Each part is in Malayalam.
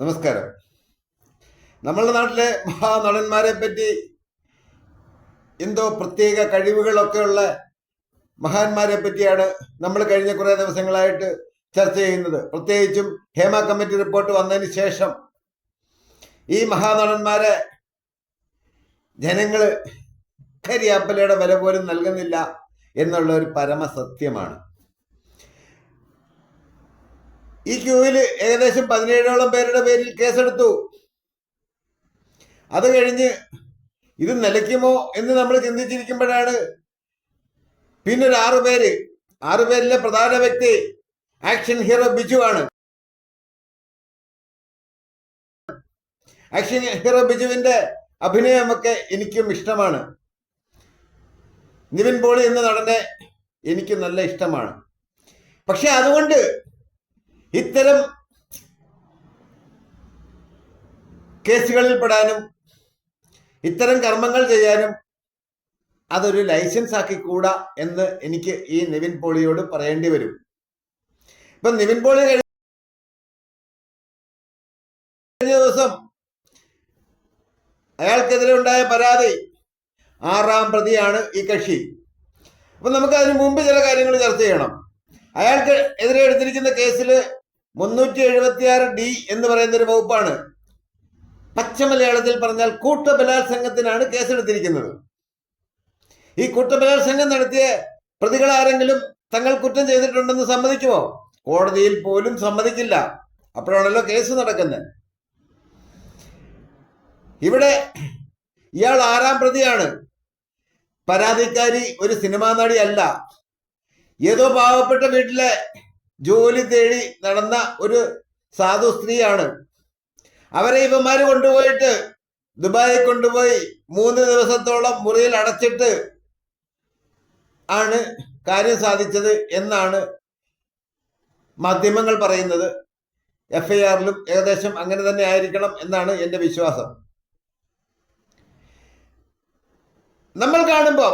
നമസ്കാരം. നമ്മളുടെ നാട്ടിലെ മഹാനടന്മാരെ പറ്റി എന്തോ പ്രത്യേക കഴിവുകളൊക്കെ ഉള്ള മഹാന്മാരെ പറ്റിയാണ് നമ്മൾ കഴിഞ്ഞ കുറേ ദിവസങ്ങളായിട്ട് ചർച്ച ചെയ്യുന്നത്. പ്രത്യേകിച്ചും ഹേമ കമ്മിറ്റി റിപ്പോർട്ട് വന്നതിന് ശേഷം ഈ മഹാനടന്മാരെ ജനങ്ങൾ കരിയാപ്പലയുടെ വില പോലും നൽകുന്നില്ല എന്നുള്ള ഒരു പരമസത്യമാണ്. ഈ ക്യൂവിൽ ഏകദേശം പതിനേഴോളം പേരുടെ പേരിൽ കേസെടുത്തു. അത് കഴിഞ്ഞ് ഇത് നിലയ്ക്കുമോ എന്ന് നമ്മൾ ചിന്തിച്ചിരിക്കുമ്പോഴാണ് പിന്നൊരു ആറു പേര്. ആറു പേരിലെ പ്രധാന വ്യക്തി ആക്ഷൻ ഹീറോ ബിജു ആണ്. ആക്ഷൻ ഹീറോ ബിജുവിന്റെ അഭിനയമൊക്കെ എനിക്കും ഇഷ്ടമാണ്. നിവിൻ പോളി എന്ന നടനെ എനിക്ക് നല്ല ഇഷ്ടമാണ്. പക്ഷെ അതുകൊണ്ട് ഇത്തരം കേസുകളിൽ പെടാനും ഇത്തരം കർമ്മങ്ങൾ ചെയ്യാനും അതൊരു ലൈസൻസ് ആക്കി കൂടാ എന്ന് എനിക്ക് ഈ നിവിൻ പോളിയോട് പറയേണ്ടി വരും. ഇപ്പൊ നിവിൻ പോളി കഴിഞ്ഞ ദിവസം അയാൾക്കെതിരെ ഉണ്ടായ പരാതി ആറാം പ്രതിയാണ് ഈ കക്ഷി. അപ്പൊ നമുക്ക് അതിന് മുമ്പ് ചില കാര്യങ്ങൾ ചർച്ച ചെയ്യണം. അയാൾക്ക് എതിരെ എടുത്തിരിക്കുന്ന കേസിൽ മുന്നൂറ്റി എഴുപത്തിയാറ് ഡി എന്ന് പറയുന്ന ഒരു വകുപ്പാണ്. പച്ച മലയാളത്തിൽ പറഞ്ഞാൽ കൂട്ടബലാത്സംഗത്തിനാണ് കേസെടുത്തിരിക്കുന്നത്. ഈ കൂട്ടബലാത്സംഗം നടത്തിയ പ്രതികൾ ആരെങ്കിലും തങ്ങൾ കുറ്റം ചെയ്തിട്ടുണ്ടെന്ന് സമ്മതിക്കുമോ? കോടതിയിൽ പോലും സമ്മതിക്കില്ല. അപ്പോഴാണല്ലോ കേസ് നടക്കുന്നത്. ഇവിടെ ഇയാൾ ആറാം പ്രതിയാണ്. പരാതിക്കാരി ഒരു സിനിമാ നടിയല്ല. ഏതോ പാവപ്പെട്ട വീട്ടിലെ ജോലി തേടി നടന്ന ഒരു സാധു സ്ത്രീയാണ്. അവരെ ഇവന്മാർ കൊണ്ടുപോയിട്ട് ദുബായി കൊണ്ടുപോയി മൂന്ന് ദിവസത്തോളം മുറിയിൽ അടച്ചിട്ട് ആണ് കാര്യം സാധിച്ചത് എന്നാണ് മാധ്യമങ്ങൾ പറയുന്നത്. എഫ് ഐ ആറിലും ഏകദേശം അങ്ങനെ തന്നെ ആയിരിക്കണം എന്നാണ് എന്റെ വിശ്വാസം. നമ്മൾ കാണുമ്പോൾ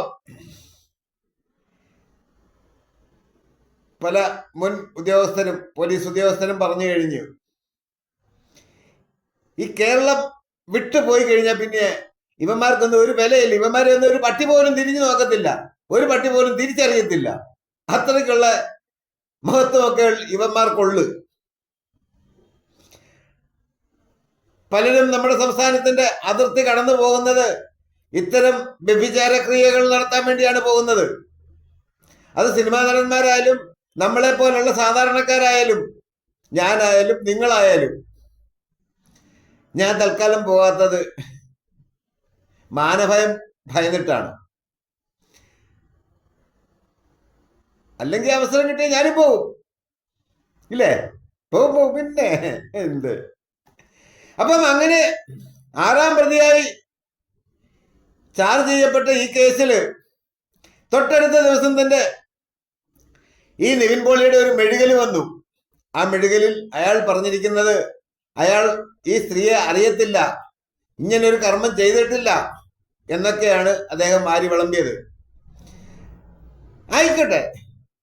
പല മുൻ ഉദ്യോഗസ്ഥരും പോലീസ് ഉദ്യോഗസ്ഥരും പറഞ്ഞു കഴിഞ്ഞു. ഈ കേരളം വിട്ടുപോയി കഴിഞ്ഞാൽ പിന്നെ ഇവന്മാർക്കൊന്നും ഒരു വിലയില്ല. ഇവന്മാരെ ഒന്നും ഒരു പട്ടി പോലും തിരിഞ്ഞു നോക്കത്തില്ല. ഒരു പട്ടി പോലും തിരിച്ചറിയത്തില്ല. അത്രയ്ക്കുള്ള മഹത്വമൊക്കെ ഇവന്മാർക്കുള്ളു. പലരും നമ്മുടെ സംസ്ഥാനത്തിന്റെ അതിർത്തി കടന്നു പോകുന്നത് ഇത്തരം വ്യഭിചാര ക്രിയകൾ നടത്താൻ വേണ്ടിയാണ് പോകുന്നത്. അത് സിനിമാ നടന്മാരായാലും നമ്മളെ പോലുള്ള സാധാരണക്കാരായാലും ഞാനായാലും നിങ്ങളായാലും ഞാൻ തൽക്കാലം പോകാത്തത് മാനഭയം ഭയന്നിട്ടാണ്. അല്ലെങ്കിൽ അവസരം കിട്ടിയ ഞാനും പോവും. ഇല്ലേ? പോവും പോവും. പിന്നെ എന്ത്? അപ്പം അങ്ങനെ ആറാം പ്രതിയായി ചാർജ് ചെയ്യപ്പെട്ട ഈ കേസിൽ തൊട്ടടുത്ത ദിവസം തന്നെ ഈ നിവിൻ പോളിയുടെ ഒരു മെഴുകൽ വന്നു. ആ മെഴുകലിൽ അയാൾ പറഞ്ഞിരിക്കുന്നത് അയാൾ ഈ സ്ത്രീയെ അറിയത്തില്ല. ഇങ്ങനൊരു കർമ്മം ചെയ്തിട്ടില്ല. എന്നൊക്കെയാണ് അദ്ദേഹം ആരി വിളമ്പിയത്. ആയിക്കോട്ടെ.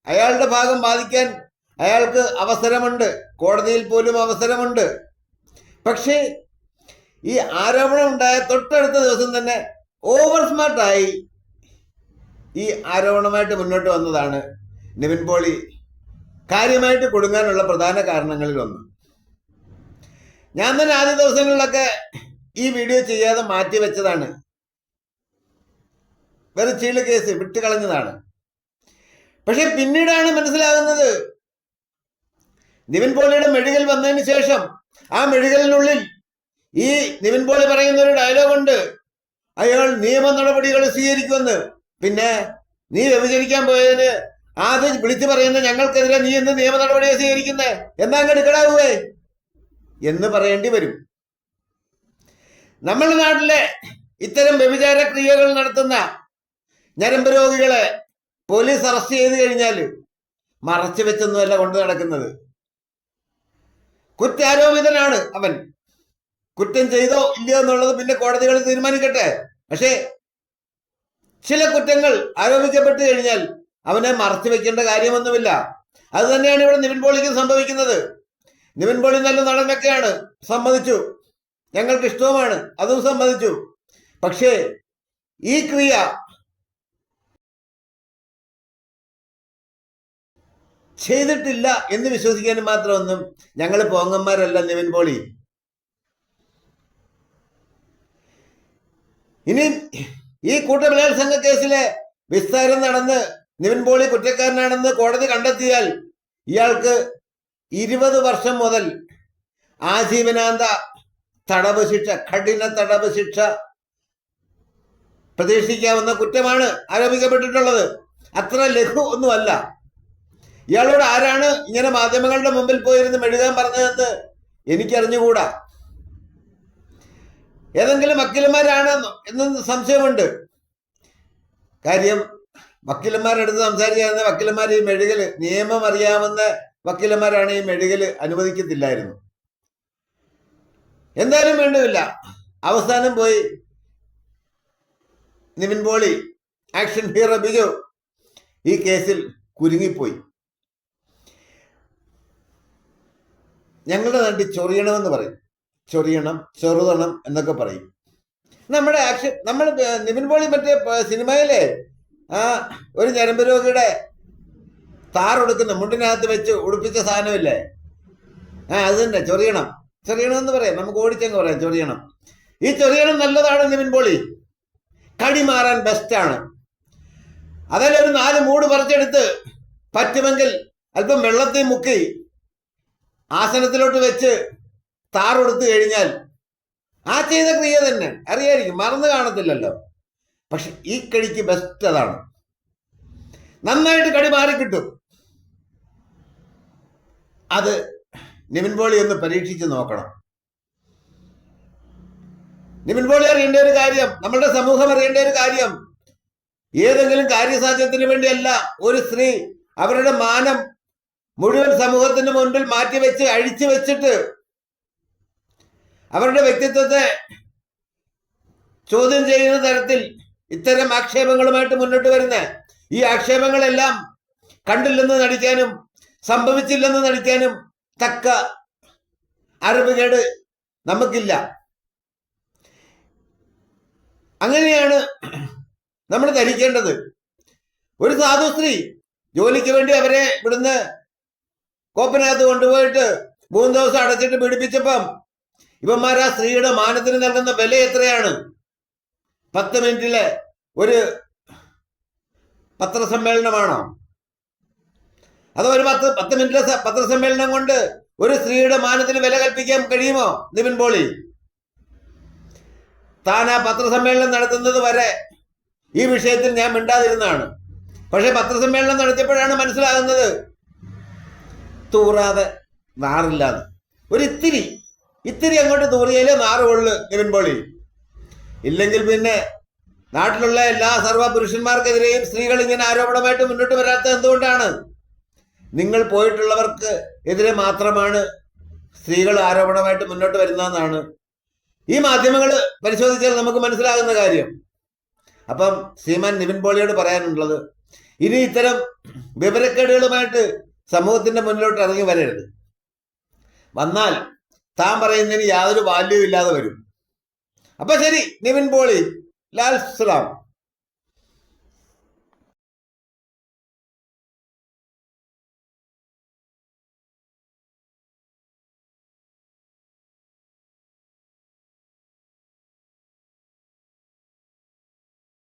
അയാളുടെ ഭാഗം ബാധിക്കാൻ അയാൾക്ക് അവസരമുണ്ട്. കോടതിയിൽ പോലും അവസരമുണ്ട്. പക്ഷേ ഈ ആരോപണം ഉണ്ടായ തൊട്ടടുത്ത ദിവസം തന്നെ ഓവർ സ്മാർട്ടായി ഈ ആരോപണമായിട്ട് മുന്നോട്ട് വന്നതാണ് നിവിൻ പോളി കാര്യമായിട്ട് കൊടുങ്ങാനുള്ള പ്രധാന കാരണങ്ങളിൽ ഒന്ന് ഞാൻ തന്നെ ആദ്യ ദിവസങ്ങളിലൊക്കെ ഈ വീഡിയോ ചെയ്യാതെ മാറ്റി വെച്ചതാണ്. വെറും ചീൾ കേസ് വിട്ടുകളഞ്ഞതാണ്. പക്ഷെ പിന്നീടാണ് മനസ്സിലാകുന്നത് നിവിൻ പോളിയുടെ മെഴുകൽ വന്നതിന് ശേഷം ആ മെഴുകലിനുള്ളിൽ ഈ നിവിൻ പോളി പറയുന്ന ഒരു ഡയലോഗ് ഉണ്ട്. അയാൾ നിയമ നടപടികൾ സ്വീകരിക്കുമെന്ന്. പിന്നെ നീ വ്യഭിചരിക്കാൻ പോയതിന് ആദ്യം വിളിച്ചു പറയുന്ന ഞങ്ങൾക്കെതിരെ നീ എന്ത് നിയമ നടപടിയാണ് സ്വീകരിക്കുന്നേ? എന്നാ എടുക്കടാവേ എന്ന് പറയേണ്ടി വരും. നമ്മുടെ നാട്ടിലെ ഇത്തരം വ്യഭിചാര ക്രിയകൾ നടത്തുന്ന ഞരമ്പ് രോഗികളെ പോലീസ് അറസ്റ്റ് ചെയ്ത് കഴിഞ്ഞാൽ മറച്ചു വെച്ചൊന്നുമല്ല കൊണ്ടു നടക്കുന്നത്. കുറ്റാരോപിതനാണ് അവൻ. കുറ്റം ചെയ്തോ ഇല്ലയോ എന്നുള്ളത് പിന്നെ കോടതികൾ തീരുമാനിക്കട്ടെ. പക്ഷേ ചില കുറ്റങ്ങൾ ആരോപിക്കപ്പെട്ടു കഴിഞ്ഞാൽ അവനെ മറച്ചു വെക്കേണ്ട കാര്യമൊന്നുമില്ല. അത് തന്നെയാണ് ഇവിടെ നിവിൻ പോളിക്ക് സംഭവിക്കുന്നത്. നിവിൻ പോളി നല്ല നടനൊക്കെയാണ്. സമ്മതിച്ചു. ഞങ്ങൾക്ക് ഇഷ്ടവുമാണ്. അതും സമ്മതിച്ചു. പക്ഷേ ഈ ക്രിയ ചെയ്തിട്ടില്ല എന്ന് വിശ്വസിക്കാൻ മാത്രമൊന്നും ഞങ്ങൾ പോങ്ങന്മാരല്ല നിവിൻ പോളി. ഇനി ഈ കൂട്ടബലാത്സംഗ കേസിലെ വിസ്താരം നടന്ന് നിവിൻ പോളി കുറ്റക്കാരനാണെന്ന് കോടതി കണ്ടെത്തിയാൽ ഇയാൾക്ക് ഇരുപത് വർഷം മുതൽ ആജീവനാന്ത തടവ് ശിക്ഷ കഠിന തടവ് ശിക്ഷ പ്രതീക്ഷിക്കാവുന്ന കുറ്റമാണ് ആരോപിക്കപ്പെട്ടിട്ടുള്ളത്. അത്ര ലഘു ഒന്നുമല്ല. ഇയാളോട് ആരാണ് ഇങ്ങനെ മാധ്യമങ്ങളുടെ മുമ്പിൽ പോയിരുന്ന് മെഴുകാൻ പറഞ്ഞതെന്ന് എനിക്കറിഞ്ഞുകൂടാ. ഏതെങ്കിലും വക്കീലന്മാരാണ് എന്ന് സംശയമുണ്ട്. കാര്യം വക്കീലന്മാരെടുത്ത് സംസാരിക്കാവുന്ന വക്കീലന്മാർ ഈ മെഴുകൽ നിയമം അറിയാവുന്ന വക്കീലന്മാരാണ് ഈ മെഴുകൽ അനുവദിക്കത്തില്ലായിരുന്നു. എന്തായാലും വേണ്ടുമില്ല. അവസാനം പോയി നിവിൻ പോളി ആക്ഷൻ ഹീറോ ബിജു ഈ കേസിൽ കുരുങ്ങിപ്പോയി. ഞങ്ങളുടെ നാട്ടിൽ ചൊറിയണമെന്ന് പറയും. ചൊറിയണം ചെറുതണം എന്നൊക്കെ പറയും. നമ്മുടെ ആക്ഷൻ നമ്മൾ നിവിൻ പോളി മറ്റേ സിനിമയിലെ ആ ഒരു ഞരമ്പ് രോഗിയുടെ താറൊടുക്കുന്ന മുണ്ടിനകത്ത് വെച്ച് ഉടുപ്പിച്ച സാധനമില്ലേ? ആ അത് തന്നെ ചൊറിയണം. ചൊറിയണം എന്ന് പറയാം. നമുക്ക് ഓടിച്ചങ്ങ് പറയാം ചൊറിയണം. ഈ ചൊറിയണം നല്ലതാണ് നിവിൻ പോളി. കടി മാറാൻ ബെസ്റ്റാണ്. അതല്ല ഒരു നാല് മൂട് പറിച്ചെടുത്ത് പറ്റുമെങ്കിൽ അല്പം വെള്ളത്തിൽ മുക്കി ആസനത്തിലോട്ട് വെച്ച് താറൊടുത്തു കഴിഞ്ഞാൽ ആ ചെയ്ത ക്രിയ തന്നെ. അറിയായിരിക്കും മറന്നു കാണത്തില്ലല്ലോ. പക്ഷെ ഈ കടിക്ക് ബെസ്റ്റ് അതാണ്. നന്നായിട്ട് കടി മാറി കിട്ടും. അത് നിവിൻ പോളി ഒന്ന് പരീക്ഷിച്ച് നോക്കണം. നിവിൻ അറിയേണ്ട ഒരു കാര്യം നമ്മളുടെ സമൂഹം അറിയേണ്ട ഒരു കാര്യം. ഏതെങ്കിലും കാര്യസാധ്യത്തിന് വേണ്ടിയല്ല ഒരു സ്ത്രീ അവരുടെ മാനം മുഴുവൻ സമൂഹത്തിന് മുൻപിൽ മാറ്റിവെച്ച് അഴിച്ചു വെച്ചിട്ട് അവരുടെ വ്യക്തിത്വത്തെ ചോദ്യം ചെയ്യുന്ന തരത്തിൽ ഇത്തരം ആക്ഷേപങ്ങളുമായിട്ട് മുന്നോട്ട് വരുന്ന ഈ ആക്ഷേപങ്ങളെല്ലാം കണ്ടില്ലെന്ന് നടിക്കാനും സംഭവിച്ചില്ലെന്ന് നടിക്കാനും തക്ക അറിവുകേട് നമുക്കില്ല. അങ്ങനെയാണ് നമ്മൾ ധരിക്കേണ്ടത്. ഒരു സാധു സ്ത്രീ ജോലിക്ക് വേണ്ടി അവരെ ഇവിടുന്ന് കോപ്പനകത്ത് കൊണ്ടുപോയിട്ട് മൂന്ന് ദിവസം അടച്ചിട്ട് പീഡിപ്പിച്ചപ്പം ഇവന്മാർ ആ സ്ത്രീയുടെ മാനത്തിന് നൽകുന്ന വില എത്രയാണ്? പത്ത് മിനിറ്റിലെ ഒരു പത്രസമ്മേളനമാണോ? അതോ ഒരു പത്ത് പത്ത് മിനിറ്റ് പത്രസമ്മേളനം കൊണ്ട് ഒരു സ്ത്രീയുടെ മാനത്തിന് വില കൽപ്പിക്കാൻ കഴിയുമോ നിവിൻ പോളി? താൻ ആ പത്രസമ്മേളനം നടത്തുന്നത് വരെ ഈ വിഷയത്തിൽ ഞാൻ മിണ്ടാതിരുന്നതാണ്. പക്ഷെ പത്രസമ്മേളനം നടത്തിയപ്പോഴാണ് മനസ്സിലാകുന്നത്. തൂറാതെ നാറില്ലാതെ. ഒരു ഇത്തിരി ഇത്തിരി അങ്ങോട്ട് തൂറിയാലേ നാറുകൊള്ളു നിവിൻ പോളി. ഇല്ലെങ്കിൽ പിന്നെ നാട്ടിലുള്ള എല്ലാ സർവ പുരുഷന്മാർക്കെതിരെയും സ്ത്രീകൾ ഇങ്ങനെ ആരോപണമായിട്ട് മുന്നോട്ട് വരാത്തത് എന്തുകൊണ്ടാണ്? നിങ്ങൾ പോയിട്ടുള്ളവർക്ക് എതിരെ മാത്രമാണ് സ്ത്രീകൾ ആരോപണമായിട്ട് മുന്നോട്ട് വരുന്നതെന്നാണ്. ഈ മാധ്യമങ്ങൾ പരിശോധിച്ചാൽ നമുക്ക് മനസ്സിലാകുന്ന കാര്യം. അപ്പം ശ്രീമാൻ നിവിൻ പോളിയോട് പറയാനുള്ളത് ഇനി ഇത്തരം വിവരക്കേടുകളുമായിട്ട് സമൂഹത്തിന്റെ മുന്നിലോട്ട് ഇറങ്ങി വരരുത്. വന്നാൽ താൻ പറയുന്നതിന് യാതൊരു വാല്യൂ ഇല്ലാതെ വരും. അപ്പൊ ശരി നിവിൻ പോളി. لألف سلام